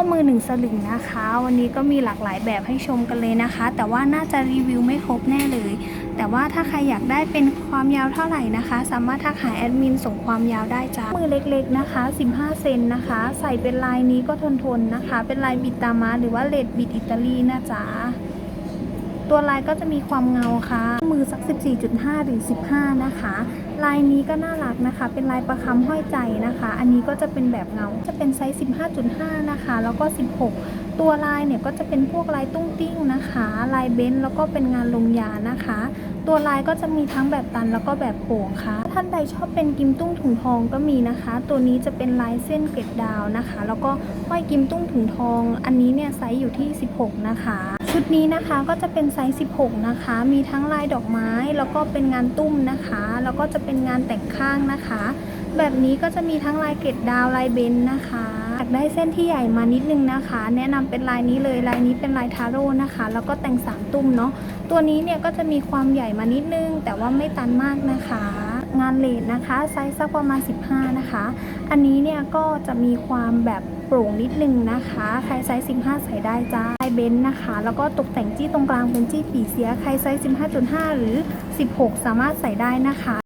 ข้อมือหนึ่งสลึงนะคะ วันนี้ก็มีหลากหลายแบบให้ชมกันเลยนะคะ แต่ว่าน่าจะรีวิวไม่ครบแน่เลย แต่ว่าถ้าใครอยากได้เป็นความยาวเท่าไหร่นะคะ สามารถทักหาแอดมินส่งความยาวได้จ้ามือเล็กๆนะคะ 15 เซนนะคะ ใส่เป็นลายนี้ก็ทนๆนะคะ เป็นลายบิดตามาหรือว่าเลดบิดอิตาลีนะจ๊ะ ตัวลายก็จะมีความเงาค่ะ มือสัก 14.5 หรือ 15 นะคะ ลายนี้ก็น่ารักนะคะ เป็นลายประคำห้อยใจนะคะ อันนี้ก็จะเป็นแบบเงา จะเป็นไซส์ 15.5 นะคะ แล้วก็ 16 ตัวลายเนี่ยก็จะเป็นพวกลายตุ้งติ้งนะคะ ลายเบนแล้วก็เป็นงานลงยานะคะ ตัวลายก็จะมีทั้งแบบตันแล้วก็แบบโป่งค่ะ ท่านใดชอบเป็นกิมตุ้งถุงทองก็มีนะคะ ตัวนี้จะเป็นลายเส้นเกล็ดดาวนะคะ แล้วก็ห้อยกิมตุ้งถุงทอง อันนี้เนี่ยไซส์อยู่ที่ 16 นะคะ ชุดนี้นะคะก็จะเป็นไซส์ 16 นะคะ มีทั้งลายดอกไม้ แล้วก็เป็นงานตุ้มนะคะ แล้วก็จะเป็นงานแต่งข้างนะคะ แบบนี้ก็จะมีทั้งลายเกล็ดดาวลายเบนนะคะอยากได้เส้นที่ใหญ่มานิดนึงนะคะ แนะนำเป็นลายนี้เลยลายนี้เป็นลายทาโร่นะคะ แล้วก็แต่งสามตุ้มเนาะตัวนี้เนี่ยก็จะมีความใหญ่มานิดนึง แต่ว่าไม่ตันมากนะคะ งานเลดนะคะไซส์สักประมาณ 15 นะคะ อันนี้เนี่ยก็จะมีความแบบโปร่งนิดนึงนะคะ ใครไซส์ 15 ใส่ได้จ้าลายเบนซ์นะคะ แล้วก็ตกแต่งจี้ตรงกลางเป็นจี้ปีเสีย ใครไซส์ 15.5 หรือ 16 สามารถใส่ได้นะคะ